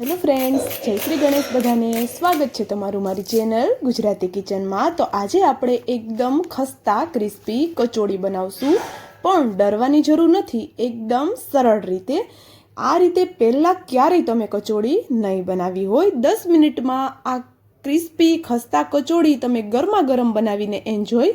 Hello friends જય શ્રી ગણેશ બધાને. સ્વાગત છે તમારું મારી ચેનલ ગુજરાતી કિચનમાં તો આજે આપણે એકદમ ખસ્તા ક્રિસ્પી કચોડી બનાવશું. પણ ડરવાની જરૂર નથી, એકદમ સરળ રીતે. આ રીતે પહેલાં ક્યારેય તમે કચોડી નહીં બનાવી હોય. દસ મિનિટમાં આ ક્રિસ્પી ખસ્તા કચોડી તમે ગરમા ગરમ બનાવીને એન્જોય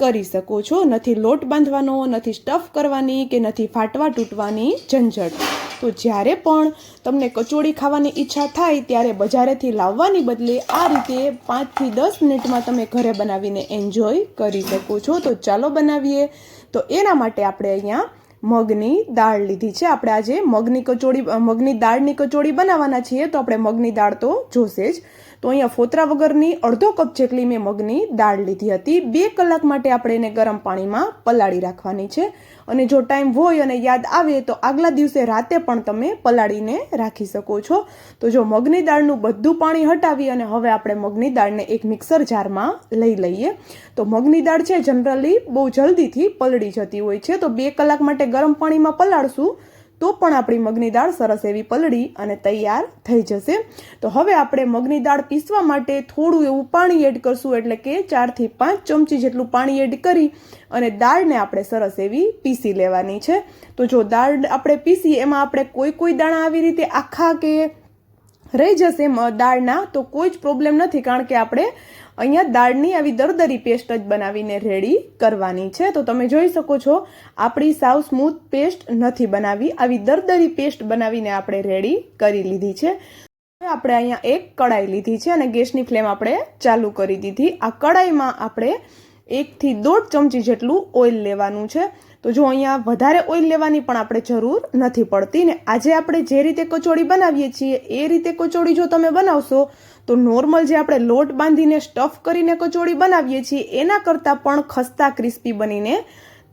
કરી શકો છો. નથી લોટ બાંધવાનો, નથી સ્ટફ કરવાની કે નથી ફાટવા તૂટવાની ઝંઝટ. તો જ્યારે પણ તમને કચોડી ખાવાની ઈચ્છા થાય ત્યારે બજારેથી લાવવાની બદલે આ રીતે પાંચથી દસ મિનિટમાં તમે ઘરે બનાવીને એન્જોય કરી શકો છો. તો ચાલો બનાવીએ. તો એના માટે આપણે અહીંયા મગની દાળ લીધી છે. આપણે આજે મગની કચોડી મગની દાળની કચોડી બનાવવાના છીએ. તો આપણે મગની દાળ તો જોશે જ. તો અહીંયા ફોતરા વગરની અડધો કપ જેટલી મેં મગની દાળ લીધી હતી. બે કલાક માટે આપણે એને ગરમ પાણીમાં પલાળી રાખવાની છે. અને જો ટાઈમ હોય અને યાદ આવે તો આગલા દિવસે રાતે પણ તમે પલાળીને રાખી શકો છો. તો જો મગની દાળનું બધું પાણી હટાવી અને હવે આપણે મગની દાળને એક મિક્સર જારમાં લઈ લઈએ. તો મગની દાળ છે, જનરલી બહુ જલ્દીથી પલળી જતી હોય છે. તો બે કલાક માટે ગરમ પાણીમાં પલાળશું. તો પણ આપણી મગની દાળ સરસ એવી પલળી અને તૈયાર થઈ જશે. તો હવે આપણે મગની દાળ પીસવા માટે થોડું એવું પાણી એડ કરશું, એટલે કે ચારથી પાંચ ચમચી જેટલું પાણી એડ કરી અને દાળને આપણે સરસ એવી પીસી લેવાની છે. તો જો દાળ આપણે પીસી, એમાં આપણે કોઈ કોઈ દાણા આવી રીતે આખા કે રહી જશે દાળના, તો કોઈ જ પ્રોબ્લેમ નથી, કારણ કે આપણે અહીંયા દાળની આવી દરદરી પેસ્ટ જ બનાવીને રેડી કરવાની છે. તો તમે જોઈ શકો છો, આપણી સાવ સ્મૂથ પેસ્ટ નથી બનાવી. આવી દરદરી પેસ્ટ બનાવીને આપણે રેડી કરી લીધી છે. આપણે અહીંયા એક કડાઈ લીધી છે અને ગેસની ફ્લેમ આપણે ચાલુ કરી દીધી. આ કડાઈમાં આપણે એકથી દોઢ ચમચી જેટલું ઓઇલ લેવાનું છે. તો જો અહીંયા વધારે ઓઇલ લેવાની પણ આપણે જરૂર નથી પડતી ને આજે આપણે જે રીતે કચોડી બનાવીએ છીએ, એ રીતે કચોડી જો તમે બનાવશો, તો નોર્મલ જે આપણે લોટ બાંધીને સ્ટફ કરીને કચોડી બનાવીએ છીએ, એના કરતાં પણ ખસ્તા ક્રિસ્પી બનીને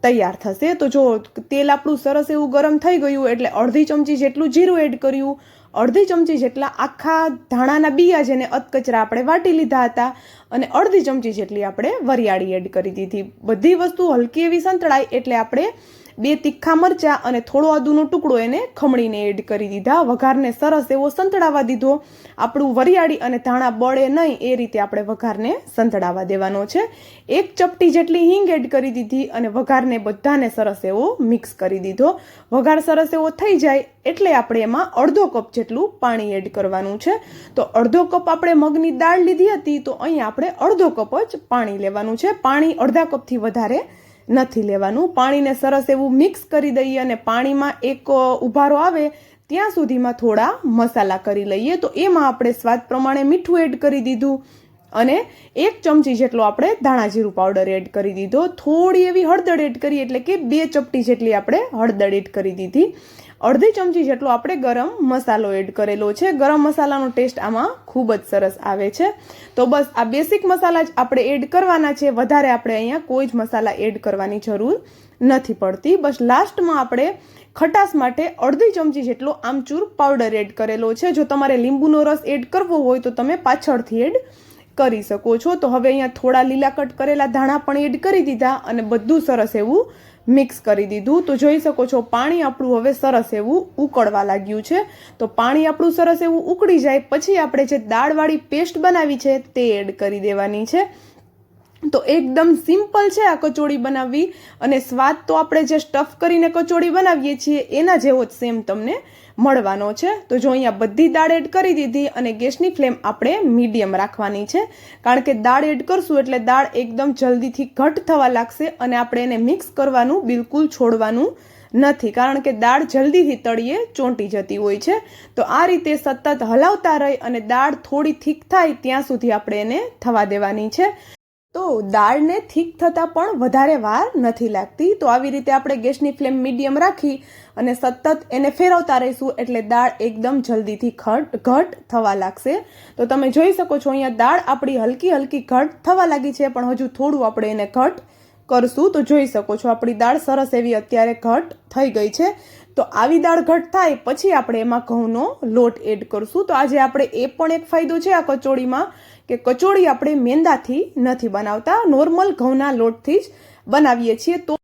તૈયાર થશે. તો જો તેલ આપણું સરસ એવું ગરમ થઈ ગયું, એટલે અડધી ચમચી જેટલું જીરું એડ કર્યું અડધી ચમચી જેટલા આખા ધાણાના બિયા જેને અધકચરા આપણે વાટી લીધા હતા અને અડધી ચમચી જેટલી આપણે વરિયાળી એડ કરી દીધી. બધી વસ્તુ હલકી એવી સંતળાય એટલે આપણે બે તીખા મરચાં અને થોડો આદુનો ટુકડો એને ખમણીને એડ કરી દીધા. વઘારને સરસ એવો સંતળાવા દીધો. આપણું વરિયાળી અને ધાણા બળે નહીં એ રીતે આપણે વઘારને સંતળાવા દેવાનો છે. એક ચપટી જેટલી હિંગ એડ કરી દીધી અને વઘારને બધાને સરસ એવો મિક્સ કરી દીધો. વઘાર સરસ એવો થઈ જાય એટલે આપણે એમાં અડધો કપ જેટલું પાણી એડ કરવાનું છે. તો અડધો કપ આપણે મગની દાળ લીધી હતી તો અહીં આપણે અડધો કપ જ પાણી લેવાનું છે. પાણી અડધા કપથી વધારે નથી લેવાનું. પાણીને સરસ એવું મિક્સ કરી દઈએ અને પાણીમાં એક ઉભારો આવે, ત્યાં સુધીમાં થોડા મસાલા કરી લઈએ. તો એમાં આપણે સ્વાદ પ્રમાણે મીઠું એડ કરી દીધું અને એક ચમચી જેટલો આપણે ધાણા જીરું પાવડર એડ કરી દીધો. થોડી એવી હળદર એડ કરી, એટલે કે બે ચપટી જેટલી આપણે હળદર એડ કરી દીધી. અડધી ચમચી જેટલો આપણે ગરમ મસાલો એડ કરેલો છે. ગરમ મસાલાનો ટેસ્ટ આમાં ખૂબ જ સરસ આવે છે. તો બસ આ બેસિક મસાલા જ આપણે એડ કરવાના છે. વધારે આપણે અહીંયા કોઈ જ મસાલા એડ કરવાની જરૂર નથી પડતી. બસ લાસ્ટમાં આપણે ખટાશ માટે અડધી ચમચી જેટલો આમચૂર પાવડર એડ કરેલો છે. જો તમારે લીંબુનો રસ એડ કરવો હોય તો તમે પાછળથી એડ કરી શકો છો. તો હવે અહીંયા થોડા લીલા કટ કરેલા ધાણા પણ એડ કરી દીધા અને બધું સરસ એવું મિક્સ કરી દીધું. તો જોઈ શકો છો, પાણી આપણું હવે સરસ એવું ઉકળવા લાગ્યું છે. તો પાણી આપણું સરસ એવું ઉકળી જાય, પછી આપણે જે દાળવાળી પેસ્ટ બનાવી છે તે એડ કરી દેવાની છે. તો એકદમ સિમ્પલ છે આ કચોડી બનાવવી. અને સ્વાદ તો આપણે જે સ્ટફ કરીને કચોડી બનાવીએ છીએ, એના જેવો જ સેમ તમને મળવાનો છે. તો જો અહીંયા બધી દાળ એડ કરી દીધી અને ગેસની ફ્લેમ આપણે મીડિયમ રાખવાની છે. કારણ કે દાળ એડ કરશું એટલે દાળ એકદમ જલ્દીથી ઘટ થવા લાગશે અને આપણે એને મિક્સ કરવાનું બિલકુલ છોડવાનું નથી. કારણ કે દાળ જલ્દીથી તળીએ ચોંટી જતી હોય છે. તો આ રીતે સતત હલાવતા રહી અને દાળ થોડી થીક થાય ત્યાં સુધી આપણે એને થવા દેવાની છે. તો દાળને થીક થતાં પણ વધારે વાર નથી લાગતી. તો આવી રીતે આપણે ગેસની ફ્લેમ મીડિયમ રાખી અને સતત એને ફેરવતા રહીશું એટલે દાળ એકદમ જલ્દીથી ઘટ ઘટ થવા લાગશે. તો તમે જોઈ શકો છો અહીંયા દાળ આપણી હલકી હલકી, ઘટ થવા લાગી છે, પણ હજુ થોડું આપણે એને ઘટ કરશું. તો જોઈ શકો છો આપણી દાળ સરસ એવી અત્યારે ઘટ થઈ ગઈ છે. તો આવી દાળ ઘટ થાય પછી આપણે એમાં ઘઉંનો લોટ એડ કરશું. તો આજે આપણે એ પણ એક ફાયદો છે આ કચોડીમાં, કે કચોડી આપણે મેંદાથી નથી બનાવતા, નોર્મલ ઘઉંના લોટથી જ બનાવીએ છીએ. તો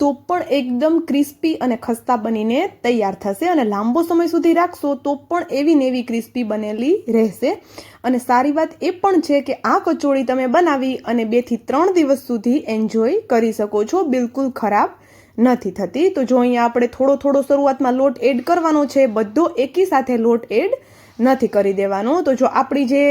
તો પણ એકદમ ક્રિસ્પી અને ખસ્તા બનીને તૈયાર થશે અને લાંબો સમય સુધી રાખશો તો પણ એવી ને એવી ક્રિસ્પી બનેલી રહેશે. અને સારી વાત એ પણ છે કે આ કચોળી તમે બનાવી અને બેથી ત્રણ દિવસ સુધી એન્જોય કરી શકો છો. બિલકુલ ખરાબ નથી થતી. તો જો અહીંયા આપણે થોડો થોડો શરૂઆતમાં લોટ એડ કરવાનો છે, બધો એકી સાથે લોટ એડ નથી કરી દેવાનો. તો જો આપણી જે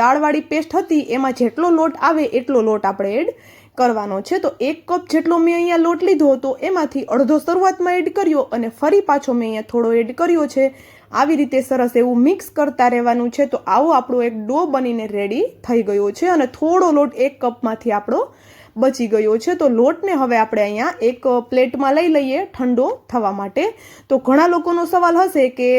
દાળવાળી પેસ્ટ હતી, એમાં જેટલો લોટ આવે એટલો લોટ આપણે એડ કરવાનો છે. તો એક કપ જેટલો મેં અહીંયા લોટ લીધો તો એમાંથી અડધો શરૂઆતમાં એડ કર્યો અને ફરી પાછો મેં અહીંયા થોડો એડ કર્યો છે. આવી રીતે સરસ એવું મિક્સ કરતા રહેવાનું છે. તો આવો આપણો એક ડો બનીને રેડી થઈ ગયો છે અને થોડો લોટ એક કપમાંથી આપણો બચી ગયો છે. તો લોટને હવે આપણે અહીંયા એક પ્લેટમાં લઈ લઈએ ઠંડો થવા માટે. તો ઘણા લોકોનો સવાલ હશે કે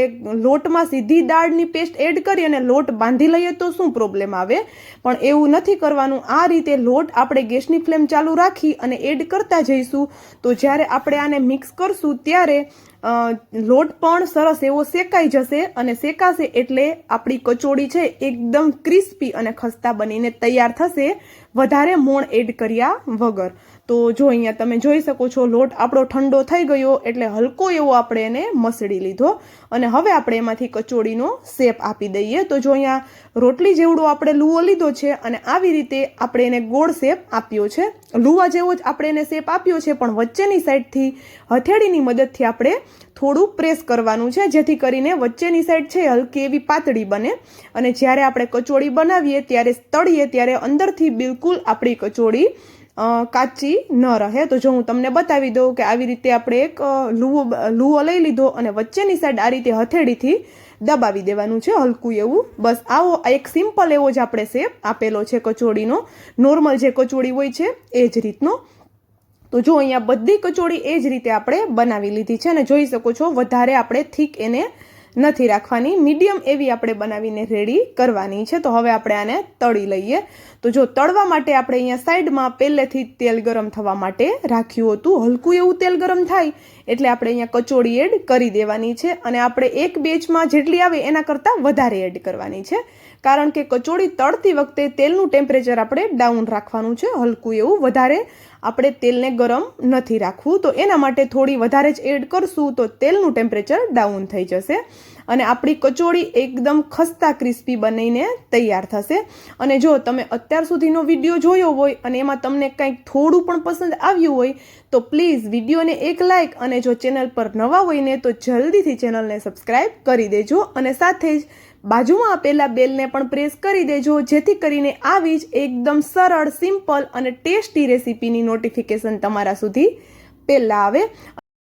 લોટમાં સીધી દાળની પેસ્ટ એડ કરી અને લોટ બાંધી લઈએ તો શું પ્રોબ્લેમ આવે? પણ એવું નથી કરવાનું. આ રીતે લોટ આપણે ગેસની ફ્લેમ ચાલુ રાખી અને એડ કરતા જઈશું. તો જ્યારે આપણે આને મિક્સ કરશું ત્યારે લોટ પણ સરસ એવો શેકાઈ જશે અને શેકાશે એટલે આપણી કચોળી છે એકદમ ક્રિસ્પી અને ખસ્તા બનીને તૈયાર થશે. વધારે મોણ એડ કર્યા વગર. તો જો અહીંયા તમે જોઈ શકો છો, લોટ આપણો ઠંડો થઈ ગયો એટલે હલકો એવો આપણે એને મસળી લીધો. અને હવે આપણે એમાંથી કચોળીનો શેપ આપી દઈએ. તો જો અહીંયા રોટલી જેવડો આપણે લૂવો લીધો છે અને આવી રીતે આપણે એને ગોળ શેપ આપ્યો છે. લુવા જેવો જ આપણે એને શેપ આપ્યો છે, પણ વચ્ચેની સાઈડથી હથેળીની મદદથી આપણે થોડું પ્રેસ કરવાનું છે, જેથી કરીને વચ્ચેની સાઈડ છે હલકી એવી પાતળી બને. અને જ્યારે આપણે કચોળી બનાવીએ, ત્યારે તળીએ, ત્યારે અંદરથી બિલકુલ આપણી કચોળી કાચી ન રહે. તો જો હું તમને બતાવી દઉં કે આવી રીતે આપણે એક લૂવો લૂવો લઈ લીધો અને વચ્ચેની સાઈડ આ રીતે હથેળીથી દબાવી દેવાનું છે હલકું એવું. બસ આવો એક સિમ્પલ એવો જ આપણે શેપ આપેલો છે કચોડીનો નોર્મલ જે કચોડી હોય છે, એ જ રીતનો. તો જો અહીંયા બધી કચોળી એ જ રીતે આપણે બનાવી લીધી છે અને જોઈ શકો છો, વધારે આપણે થીક એને નથી રાખવાની. મીડિયમ એવી આપણે બનાવીને રેડી કરવાની છે. તો હવે આપણે આને તળી લઈએ. તો જો તળવા માટે આપણે અહીંયા સાઈડમાં પહેલેથી તેલ ગરમ થવા માટે રાખ્યું હતું. હલકું એવું તેલ ગરમ થાય એટલે આપણે અહીંયા કચોળી એડ કરી દેવાની છે. અને આપણે એક બેચમાં જેટલી આવે એના કરતાં વધારે એડ કરવાની છે. કારણ કે કચોળી તળતી વખતે તેલનું ટેમ્પરેચર આપણે ડાઉન રાખવાનું છે, હલકું એવું. વધારે આપણે તેલને ગરમ નથી રાખવું, તો એના માટે થોડી વધારે જ એડ કરશું, તો તેલનું ટેમ્પરેચર ડાઉન થઈ જશે. અને આપણી કચોળી એકદમ ખસ્તા ક્રિસ્પી બનીને તૈયાર થશે. અને જો તમે અત્યાર સુધીનો વીડિયો જોયો હોય અને એમાં તમને કંઈક થોડું પણ પસંદ આવ્યું હોય, તો પ્લીઝ વિડીયોને એક લાઇક અને જો ચેનલ પર નવા હોય ને, તો જલ્દીથી ચેનલને સબસ્ક્રાઈબ કરી દેજો. અને સાથે જ બાજુમાં આપેલા બેલને પણ પ્રેસ કરી દેજો, જેથી કરીને આવી જ એકદમ સરળ સિમ્પલ અને ટેસ્ટી રેસીપીની નોટિફિકેશન તમારા સુધી પહેલાં આવે.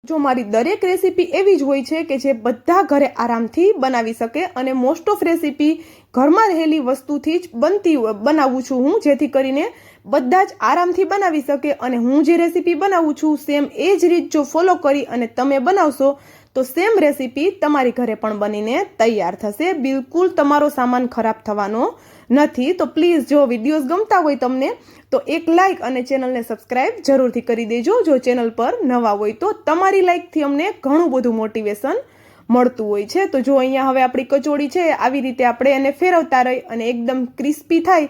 જો મારી દરેક રેસીપી એવી જ હોય છે કે જે બધા ઘરે આરામથી બનાવી શકે અને મોસ્ટ ઓફ રેસીપી ઘરમાં રહેલી વસ્તુથી જ બનતી બનાવું છું હું, જેથી કરીને બધા જ આરામથી બનાવી શકે અને હું જે રેસીપી બનાવું છું સેમ એ જ રીત જો ફોલો કરી અને તમે બનાવશો તો સેમ રેસીપી તમારી ઘરે પણ બનીને તૈયાર થશે. બિલકુલ તમારો સામાન ખરાબ થવાનો નથી. તો પ્લીઝ જો વિડીયોઝ ગમતા હોય તમને, તો એક લાઇક અને ચેનલને સબસ્ક્રાઇબ જરૂરથી કરી દેજો. જો ચેનલ પર નવા હોય તો તમારી લાઇકથી અમને ઘણું બધું મોટિવેશન મળતું હોય છે. તો જો અહીંયા હવે આપણી કચોળી છે, આવી રીતે આપણે એને ફેરવતા રહી અને એકદમ ક્રિસ્પી થાય,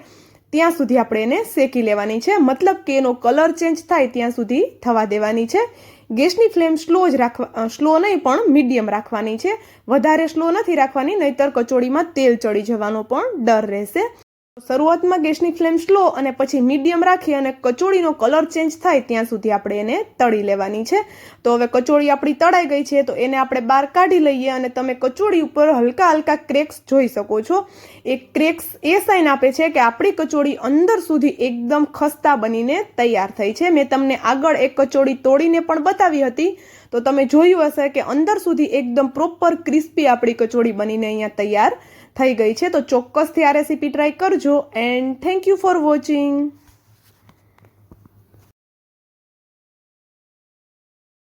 ત્યાં સુધી આપણે એને શેકી લેવાની છે. મતલબ કે એનો કલર ચેન્જ થાય, ત્યાં સુધી થવા દેવાની છે. ગેસની ફ્લેમ સ્લો જ રાખવા સ્લો નહીં, પણ મીડિયમ રાખવાની છે. વધારે સ્લો નથી રાખવાની, નહીતર કચોળીમાં તેલ ચડી જવાનો પણ ડર રહેશે. શરૂઆતમાં ગેસની ફ્લેમ સ્લો અને પછી મીડિયમ રાખી અને કચોળીનો કલર ચેન્જ થાય ત્યાં સુધી આપણે એને તળી લેવાની છે. તો હવે કચોળી આપણી તળાઈ ગઈ છે, તો એને આપણે બહાર કાઢી લઈએ અને તમે કચોળી ઉપર હલકા હલકા ક્રેક્સ જોઈ શકો છો. એ ક્રેક્સ એ સાઇન આપે છે કે આપણી કચોળી અંદર સુધી એકદમ ખસ્તા બનીને તૈયાર થઈ છે. મેં તમને આગળ એક કચોળી તોડીને પણ બતાવી હતી. તો તમે જોયું હશે કે અંદર સુધી એકદમ પ્રોપર ક્રિસ્પી આપણી કચોળી બનીને અહીંયા તૈયાર થઈ ગઈ છે. તો ચોક્કસથી આ રેસીપી ટ્રાય કરજો. And thank you for watching